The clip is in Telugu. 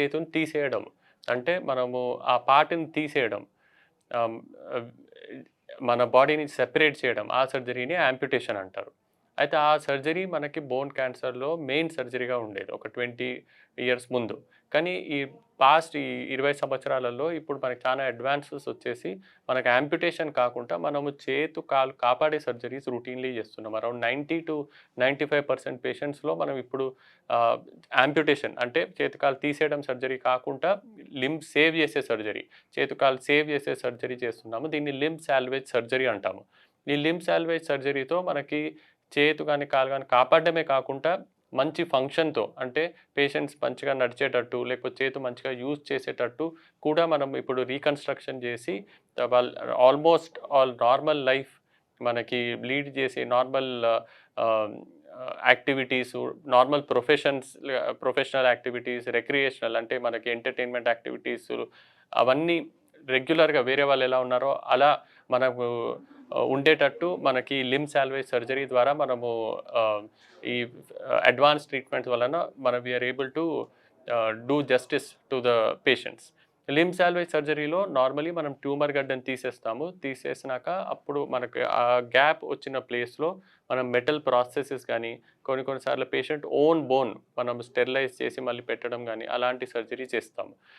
చేతిని తీసేయడం. అంటే మనము ఆ పార్ట్ని తీసేయడం. మన బాడీని సెపరేట్ చేయడం. ఆ సర్జరీని యాంప్యుటేషన్ అంటారు. అయితే ఆ సర్జరీ మనకి బోన్ క్యాన్సర్లో మెయిన్ సర్జరీగా ఉండేది ఒక ట్వంటీ ఇయర్స్ ముందు. కానీ ఈ పాస్ట్ ఈ ఇరవై సంవత్సరాలలో ఇప్పుడు మనకి చాలా అడ్వాన్సెస్ వచ్చేసి మనకి యాంప్యుటేషన్ కాకుండా మనము చేతు కాలు కాపాడే సర్జరీస్ రొటీన్లీ చేస్తున్నాం. Around ninety to ninety five percent పేషెంట్స్లో మనం ఇప్పుడు యాంప్యుటేషన్ అంటే చేతుకాలు తీసేయడం సర్జరీ కాకుండా లిమ్ సేవ్ చేసే సర్జరీ చేతుకాలు సేవ్ చేసే సర్జరీ చేస్తున్నాము. దీన్ని లిమ్ శాల్వేజ్ సర్జరీ అంటాము. ఈ లిమ్ శాల్వేజ్ సర్జరీతో మనకి చేతు కానీ కాలు కానీ కాపాడమే కాకుండా మంచి ఫంక్షన్తో అంటే పేషెంట్స్ మంచిగా నడిచేటట్టు లేకపోతే చేతు మంచిగా యూజ్ చేసేటట్టు కూడా మనం ఇప్పుడు రీకన్స్ట్రక్షన్ చేసి వాళ్ళ ఆల్మోస్ట్ ఆల్ నార్మల్ లైఫ్ మనకి లీడ్ చేసే normal activities normal professions professional activities recreational అంటే మనకి ఎంటర్టైన్మెంట్ యాక్టివిటీస్ అవన్నీ రెగ్యులర్గా వేరే వాళ్ళు ఎలా ఉన్నారో అలా మనకు ఉండేటట్టు మనకి లిమ్ సాల్వేజ్ సర్జరీ ద్వారా మనము ఈ అడ్వాన్స్ ట్రీట్మెంట్ వలన మన we are able to do justice to the patients limb salvage సర్జరీలో normally మనం ట్యూమర్ గడ్డను తీసేస్తాము. తీసేసినాక అప్పుడు మనకి ఆ గ్యాప్ వచ్చిన ప్లేస్లో మనం మెటల్ ప్రాసెసెస్ కానీ కొన్ని కొన్నిసార్లు పేషెంట్ ఓన్ బోన్ మనం స్టెరిలైజ్ చేసి మళ్ళీ పెట్టడం కానీ అలాంటి సర్జరీ చేస్తాము.